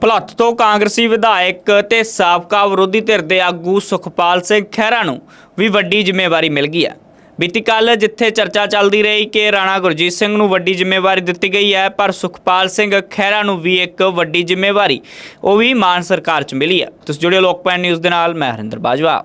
ਭਲੱਤ ਤੋਂ ਕਾਂਗਰਸੀ ਵਿਧਾਇਕ ਤੇ ਸਾਬਕਾ ਵਿਰੋਧੀ ਧਿਰ ਦੇ ਆਗੂ ਸੁਖਪਾਲ ਸਿੰਘ ਖਹਿਰਾ ਨੂੰ ਵੀ ਵੱਡੀ ਜ਼ਿੰਮੇਵਾਰੀ ਮਿਲ ਗਈ ਹੈ। ਬੀਤੀ ਕੱਲ ਜਿੱਥੇ ਚਰਚਾ ਚੱਲਦੀ ਰਹੀ ਕਿ ਰਾਣਾ ਗੁਰਜੀਤ ਸਿੰਘ ਨੂੰ ਵੱਡੀ ਜ਼ਿੰਮੇਵਾਰੀ ਦਿੱਤੀ ਗਈ ਹੈ, ਪਰ ਸੁਖਪਾਲ ਸਿੰਘ ਖਹਿਰਾ ਨੂੰ ਵੀ ਇੱਕ ਵੱਡੀ ਜ਼ਿੰਮੇਵਾਰੀ, ਉਹ ਵੀ ਮਾਨ ਸਰਕਾਰ 'ਚ ਮਿਲੀ ਹੈ। ਤੁਸੀਂ ਜੁੜਿਓ ਲੋਕਪਾਲ ਨਿਊਜ਼ ਦੇ ਨਾਲ, ਮੈਂ ਹਰਿੰਦਰ ਬਾਜਵਾ।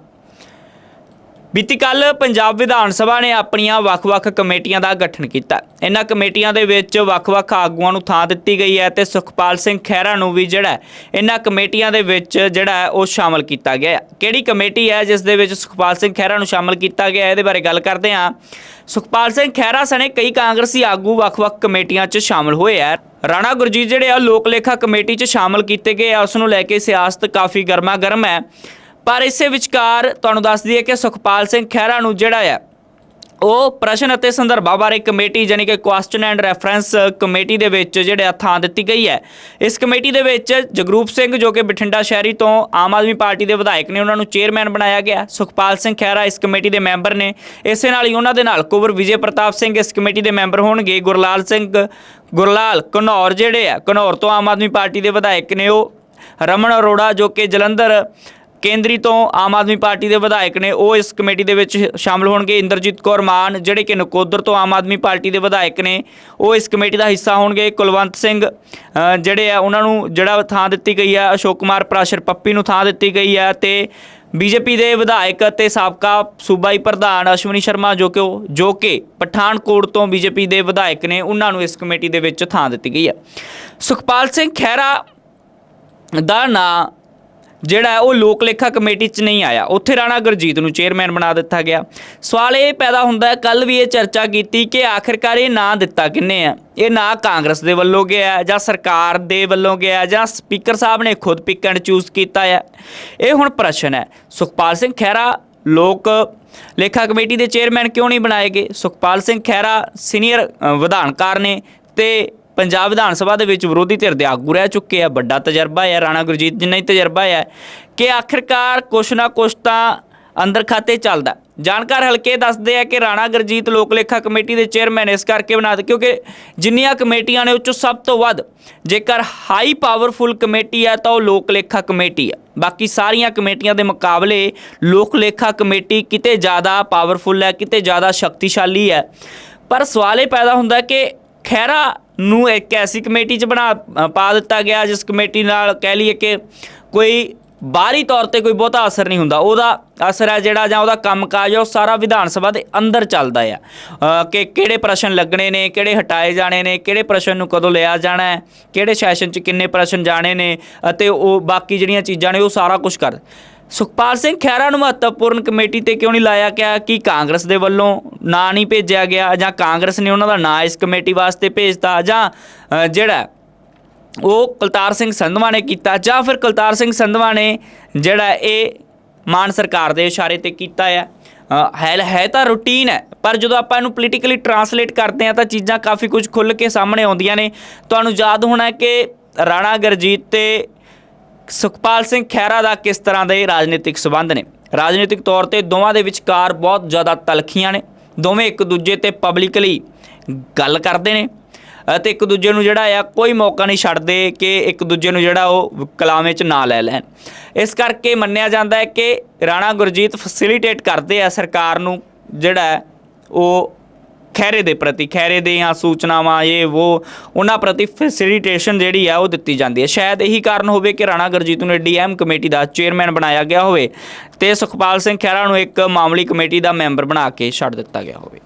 ਬੀਤੀ ਕੱਲ ਪੰਜਾਬ ਵਿਧਾਨ ਸਭਾ ਨੇ ਆਪਣੀਆਂ ਵੱਖ-ਵੱਖ ਕਮੇਟੀਆਂ ਦਾ ਗਠਨ ਕੀਤਾ। ਇਹਨਾਂ ਕਮੇਟੀਆਂ ਦੇ ਵਿੱਚ ਵੱਖ-ਵੱਖ ਆਗੂਆਂ ਨੂੰ ਥਾਂ ਦਿੱਤੀ ਗਈ ਹੈ ਤੇ ਸੁਖਪਾਲ ਸਿੰਘ ਖਹਿਰਾ ਨੂੰ ਵੀ ਜਿਹੜਾ ਇਹਨਾਂ ਕਮੇਟੀਆਂ ਦੇ ਵਿੱਚ ਜਿਹੜਾ ਉਹ ਸ਼ਾਮਲ ਕੀਤਾ ਗਿਆ ਹੈ। ਕਿਹੜੀ ਕਮੇਟੀ ਹੈ, ਜਿਸ ਦੇ ਵਿੱਚ ਸੁਖਪਾਲ ਸਿੰਘ ਖਹਿਰਾ ਨੂੰ ਸ਼ਾਮਲ ਕੀਤਾ ਗਿਆ ਹੈ, ਇਹਦੇ ਬਾਰੇ ਗੱਲ ਕਰਦੇ ਹਾਂ। ਸੁਖਪਾਲ ਸਿੰਘ ਖਹਿਰਾ ਸਣੇ ਕਈ ਕਾਂਗਰਸੀ ਆਗੂ ਵੱਖ-ਵੱਖ ਕਮੇਟੀਆਂ 'ਚ ਸ਼ਾਮਲ ਹੋਏ ਆ ਰਾਣਾ ਗੁਰਜੀਤ ਜਿਹੜੇ ਆ ਲੋਕ ਲੇਖਾ ਕਮੇਟੀ 'ਚ ਸ਼ਾਮਲ ਕੀਤੇ ਗਏ ਆ, ਉਸ ਨੂੰ ਲੈ ਕੇ ਸਿਆਸਤ ਕਾਫੀ ਗਰਮਾ ਗਰਮ ਹੈ। ਪਰ ਇਸੇ ਵਿਚਕਾਰ ਤੁਹਾਨੂੰ ਦੱਸ ਦਈਏ ਕਿ ਸੁਖਪਾਲ ਸਿੰਘ ਖਹਿਰਾ ਨੂੰ ਜਿਹੜਾ ਆ, ਉਹ ਪ੍ਰਸ਼ਨ ਅਤੇ ਸੰਦਰਭਾਂ ਬਾਰੇ ਕਮੇਟੀ ਯਾਨੀ ਕਿ ਕੁਐਸਚਨ ਐਂਡ ਰੈਫਰੈਂਸ ਕਮੇਟੀ ਦੇ ਵਿੱਚ ਜਿਹੜੇ ਆ ਥਾਂ ਦਿੱਤੀ ਗਈ ਹੈ। ਇਸ ਕਮੇਟੀ ਦੇ ਵਿੱਚ ਜਗਰੂਪ ਸਿੰਘ ਜੋ ਕਿ ਬਠਿੰਡਾ ਸ਼ਹਿਰੀ ਤੋਂ ਆਮ ਆਦਮੀ ਪਾਰਟੀ ਦੇ ਵਿਧਾਇਕ ਨੇ, ਉਹਨਾਂ ਨੂੰ ਚੇਅਰਮੈਨ ਬਣਾਇਆ ਗਿਆ। ਸੁਖਪਾਲ ਸਿੰਘ ਖਹਿਰਾ ਇਸ ਕਮੇਟੀ ਦੇ ਮੈਂਬਰ ਨੇ। ਇਸੇ ਨਾਲ ਹੀ ਉਹਨਾਂ ਦੇ ਨਾਲ ਕੁਵਰ ਵਿਜੇ ਪ੍ਰਤਾਪ ਸਿੰਘ ਇਸ ਕਮੇਟੀ ਦੇ ਮੈਂਬਰ ਹੋਣਗੇ। ਗੁਰਲਾਲ ਸਿੰਘ, ਗੁਰਲਾਲ ਘਨੌਰ ਜਿਹੜੇ ਆ, ਘਨੌਰ ਤੋਂ ਆਮ ਆਦਮੀ ਪਾਰਟੀ ਦੇ ਵਿਧਾਇਕ ਨੇ ਉਹ। ਰਮਨ ਅਰੋੜਾ ਜੋ ਕਿ ਜਲੰਧਰ ਕੇਂਦਰੀ ਤੋਂ ਆਮ ਆਦਮੀ ਪਾਰਟੀ ਦੇ ਵਿਧਾਇਕ ਨੇ, ਉਹ ਇਸ ਕਮੇਟੀ ਦੇ ਵਿੱਚ ਸ਼ਾਮਲ ਹੋਣਗੇ। ਇੰਦਰਜੀਤ ਕੌਰ ਮਾਨ, ਜਿਹੜੇ ਕਿ ਨਕੋਦਰ ਤੋਂ ਆਮ ਆਦਮੀ ਪਾਰਟੀ ਦੇ ਵਿਧਾਇਕ ਨੇ, ਉਹ ਇਸ ਕਮੇਟੀ ਦਾ ਹਿੱਸਾ ਹੋਣਗੇ। ਕੁਲਵੰਤ ਸਿੰਘ ਜਿਹੜੇ ਆ, ਉਹਨਾਂ ਨੂੰ ਜਿਹੜਾ ਥਾਂ ਦਿੱਤੀ ਗਈ ਹੈ ਅਸ਼ੋਕ ਕੁਮਾਰ ਪ੍ਰਾਸ਼ਰ ਪੱਪੀ ਨੂੰ ਥਾਂ ਦਿੱਤੀ ਗਈ ਹੈ ਤੇ ਬੀਜੇਪੀ ਦੇ ਵਿਧਾਇਕ ਅਤੇ ਸਾਬਕਾ ਸੂਬਾਈ ਪ੍ਰਧਾਨ ਅਸ਼ਵਨੀ ਸ਼ਰਮਾ, ਜੋ ਕਿ ਜੋ ਕਿ ਪਠਾਨਕੋਟ ਤੋਂ ਬੀਜੇਪੀ ਦੇ ਵਿਧਾਇਕ ਨੇ, ਉਹਨਾਂ ਨੂੰ ਇਸ ਕਮੇਟੀ ਦੇ ਵਿੱਚ ਥਾਂ ਦਿੱਤੀ ਗਈ ਹੈ ਸੁਖਪਾਲ ਸਿੰਘ ਖਹਿਰਾ ਦਾ ਨਾਂ ਜਿਹੜਾ ਉਹ ਲੋਕ ਲੇਖਾ ਕਮੇਟੀ 'ਚ ਨਹੀਂ ਆਇਆ। ਉੱਥੇ ਰਾਣਾ ਗੁਰਜੀਤ ਨੂੰ ਚੇਅਰਮੈਨ ਬਣਾ ਦਿੱਤਾ ਗਿਆ। ਸਵਾਲ ਇਹ ਪੈਦਾ ਹੁੰਦਾ ਹੈ ਕੱਲ ਵੀ ਇਹ ਚਰਚਾ ਕੀਤੀ ਕਿ ਆਖਿਰਕਾਰ ਇਹ ਨਾਂ ਦਿੱਤਾ ਕਿੰਨੇ ਆ? ਇਹ ਨਾਂ ਕਾਂਗਰਸ ਦੇ ਵੱਲੋਂ ਗਿਆ ਜਾਂ ਸਰਕਾਰ ਦੇ ਵੱਲੋਂ ਗਿਆ ਜਾਂ ਸਪੀਕਰ ਸਾਹਿਬ ਨੇ ਖੁਦ ਪਿਕ ਐਂਡ ਚੂਜ਼ ਕੀਤਾ ਹੈ? ਇਹ ਹੁਣ ਪ੍ਰਸ਼ਨ ਹੈ। ਸੁਖਪਾਲ ਸਿੰਘ ਖਹਿਰਾ, ਲੋਕ ਲੇਖਾ ਕਮੇਟੀ ਦੇ ਚੇਅਰਮੈਨ ਕਿਉਂ ਨਹੀਂ ਬਣਾਏ ਗਏ? ਸੁਖਪਾਲ ਸਿੰਘ ਖਹਿਰਾ ਸੀਨੀਅਰ ਵਿਧਾਨਕਾਰ ਨੇ ਤੇ ਪੰਜਾਬ ਵਿਧਾਨ ਸਭਾ ਦੇ ਵਿੱਚ ਵਿਰੋਧੀ ਧਿਰ ਦੇ ਆਗੂ ਰਹਿ ਚੁੱਕੇ ਆ, ਵੱਡਾ ਤਜਰਬਾ ਹੈ ਰਾਣਾ ਗੁਰਜੀਤ ਜਿੰਨਾ ਹੀ ਤਜਰਬਾ ਹੈ ਕਿ ਆਖਿਰਕਾਰ ਕੁਛ ਨਾ ਕੁਛ ਤਾਂ ਅੰਦਰ ਖਾਤੇ ਚੱਲਦਾ। ਜਾਣਕਾਰ ਹਲਕੇ ਦੱਸਦੇ ਆ ਕਿ ਰਾਣਾ ਗੁਰਜੀਤ ਲੋਕ ਲੇਖਾ ਕਮੇਟੀ ਦੇ ਚੇਅਰਮੈਨ ਇਸ ਕਰਕੇ ਬਣਾ ਦਿੱਤੇ, ਕਿਉਂਕਿ ਜਿੰਨੀਆਂ ਕਮੇਟੀਆਂ ਨੇ ਉਹ 'ਚੋਂ ਸਭ ਤੋਂ ਵੱਧ, ਜੇਕਰ ਹਾਈ ਪਾਵਰਫੁਲ ਕਮੇਟੀ ਹੈ ਤਾਂ ਉਹ ਲੋਕ ਲੇਖਾ ਕਮੇਟੀ ਹੈ ਬਾਕੀ ਸਾਰੀਆਂ ਕਮੇਟੀਆਂ ਦੇ ਮੁਕਾਬਲੇ ਲੋਕ ਲੇਖਾ ਕਮੇਟੀ ਕਿਤੇ ਜ਼ਿਆਦਾ ਪਾਵਰਫੁਲ ਹੈ, ਕਿਤੇ ਜ਼ਿਆਦਾ ਸ਼ਕਤੀਸ਼ਾਲੀ ਹੈ। ਪਰ ਸਵਾਲ ਇਹ ਪੈਦਾ ਹੁੰਦਾ ਕਿ ਖੈਰਾ ਨੂੰ ਇੱਕ ਐਸੀ ਕਮੇਟੀ 'ਚ ਬਣਾ ਪਾ ਦਿੱਤਾ ਗਿਆ, ਜਿਸ ਕਮੇਟੀ ਨਾਲ ਕਹਿ ਲਈਏ ਕਿ ਕੋਈ ਬਾਹਰੀ ਤੌਰ ਤੇ ਕੋਈ ਬਹੁਤਾ ਅਸਰ ਨਹੀਂ ਹੁੰਦਾ। ਉਹਦਾ ਅਸਰ ਹੈ ਜਿਹੜਾ ਜਾਂ ਉਹਦਾ ਕੰਮਕਾਜ ਹੈ, ਉਹ ਸਾਰਾ ਵਿਧਾਨ ਸਭਾ ਦੇ ਅੰਦਰ ਚੱਲਦਾ ਆ। ਕਿ ਕਿਹੜੇ ਪ੍ਰਸ਼ਨ ਲੱਗਣੇ ਨੇ, ਕਿਹੜੇ ਹਟਾਏ ਜਾਣੇ ਨੇ, ਕਿਹੜੇ ਪ੍ਰਸ਼ਨ ਨੂੰ ਕਦੋਂ ਲਿਆ ਜਾਣਾ ਹੈ, ਕਿਹੜੇ ਸੈਸ਼ਨ 'ਚ ਕਿੰਨੇ ਪ੍ਰਸ਼ਨ ਜਾਣੇ ਨੇ, ਅਤੇ ਉਹ ਬਾਕੀ ਜਿਹੜੀਆਂ ਚੀਜ਼ਾਂ ਨੇ ਉਹ ਸਾਰਾ ਕੁਝ ਕਰ ਸੁਖਪਾਲ ਸਿੰਘ ਖਹਿਰਾ ਨੂੰ ਮਹੱਤਵਪੂਰਨ ਕਮੇਟੀ ਤੇ ਕਿਉਂ ਨਹੀਂ ਲਾਇਆ ਗਿਆ? ਕਿ ਕਾਂਗਰਸ ਦੇ ਵੱਲੋਂ ਨਾਂ ਨਹੀਂ ਭੇਜਿਆ ਗਿਆ ਜਾਂ ਕਾਂਗਰਸ ਨੇ ਉਹਨਾਂ ਦਾ ਨਾਂ ਇਸ ਕਮੇਟੀ ਵਾਸਤੇ ਭੇਜਤਾ ਜਾਂ ਜਿਹੜਾ ਉਹ ਕੁਲਤਾਰ ਸਿੰਘ ਸੰਧਵਾ ਨੇ ਕੀਤਾ ਜਾਂ ਫਿਰ ਕੁਲਤਾਰ ਸਿੰਘ ਸੰਧਵਾ ਨੇ ਜਿਹੜਾ ਇਹ ਮਾਨ ਸਰਕਾਰ ਦੇ ਇਸ਼ਾਰੇ ਤੇ ਕੀਤਾ ਹੈ ਅ, ਹੈ ਤਾਂ ਰੂਟੀਨ ਹੈ ਪਰ ਜਦੋਂ ਆਪਾਂ ਇਹਨੂੰ ਪੋਲੀਟੀਕਲੀ ਟਰਾਂਸਲੇਟ ਕਰਦੇ ਆ ਤਾਂ ਚੀਜ਼ਾਂ ਕਾਫੀ ਕੁਝ ਖੁੱਲ ਕੇ ਸਾਹਮਣੇ ਆਉਂਦੀਆਂ ਨੇ। ਤੁਹਾਨੂੰ ਯਾਦ ਹੋਣਾ ਕਿ ਰਾਣਾ ਗਰਜੀਤ ਤੇ ਸੁਖਪਾਲ ਸਿੰਘ ਖਹਿਰਾ ਦਾ ਕਿਸ ਤਰ੍ਹਾਂ ਦੇ ਰਾਜਨੀਤਿਕ ਸਬੰਧ ਨੇ? ਰਾਜਨੀਤਿਕ ਤੌਰ ਤੇ ਦੋਵਾਂ ਦੇ ਵਿਚਕਾਰ ਬਹੁਤ ਜ਼ਿਆਦਾ ਤਲਖੀਆਂ ਨੇ। ਦੋਵੇਂ ਇੱਕ ਦੂਜੇ ਤੇ ਪਬਲਿਕਲੀ ਗੱਲ ਕਰਦੇ ਨੇ ਅਤੇ ਇੱਕ ਦੂਜੇ ਨੂੰ ਜਿਹੜਾ ਆ ਕੋਈ ਮੌਕਾ ਨਹੀਂ ਛੱਡਦੇ ਕਿ ਇੱਕ ਦੂਜੇ ਨੂੰ ਜਿਹੜਾ ਉਹ ਕਲਾਮੇ 'ਚ ਨਾ ਲੈ ਲੈਣ। ਇਸ ਕਰਕੇ ਮੰਨਿਆ ਜਾਂਦਾ ਹੈ ਕਿ ਰਾਣਾ ਗੁਰਜੀਤ ਫੈਸਿਲਿਟੇਟ ਕਰਦੇ ਆ ਸਰਕਾਰ ਨੂੰ ਜਿਹੜਾ ਉਹ ਖੈਰੇ ਦੇ ਪ੍ਰਤੀ ਖੈਰੇ ਦੇ ਜਾਂ ਸੂਚਨਾਵਾਂ, ਇਹ ਉਹ ਉਹਨਾਂ ਪ੍ਰਤੀ ਫੈਸਿਲਿਟੇਸ਼ਨ ਜਿਹੜੀ ਆ, ਉਹ ਦਿੱਤੀ ਜਾਂਦੀ ਹੈ। ਸ਼ਾਇਦ ਇਹੀ ਕਾਰਨ ਹੋਵੇ ਕਿ ਰਾਣਾ ਗੁਰਜੀਤ ਨੂੰ ਡੀਐਮ ਕਮੇਟੀ ਦਾ ਚੇਅਰਮੈਨ ਬਣਾਇਆ ਗਿਆ ਹੋਵੇ ਤੇ ਸੁਖਪਾਲ ਸਿੰਘ ਖਹਿਰਾ ਨੂੰ ਇੱਕ ਮਾਮਲੀ ਕਮੇਟੀ ਦਾ ਮੈਂਬਰ ਬਣਾ ਕੇ ਛੱਡ ਦਿੱਤਾ ਗਿਆ ਹੋਵੇ।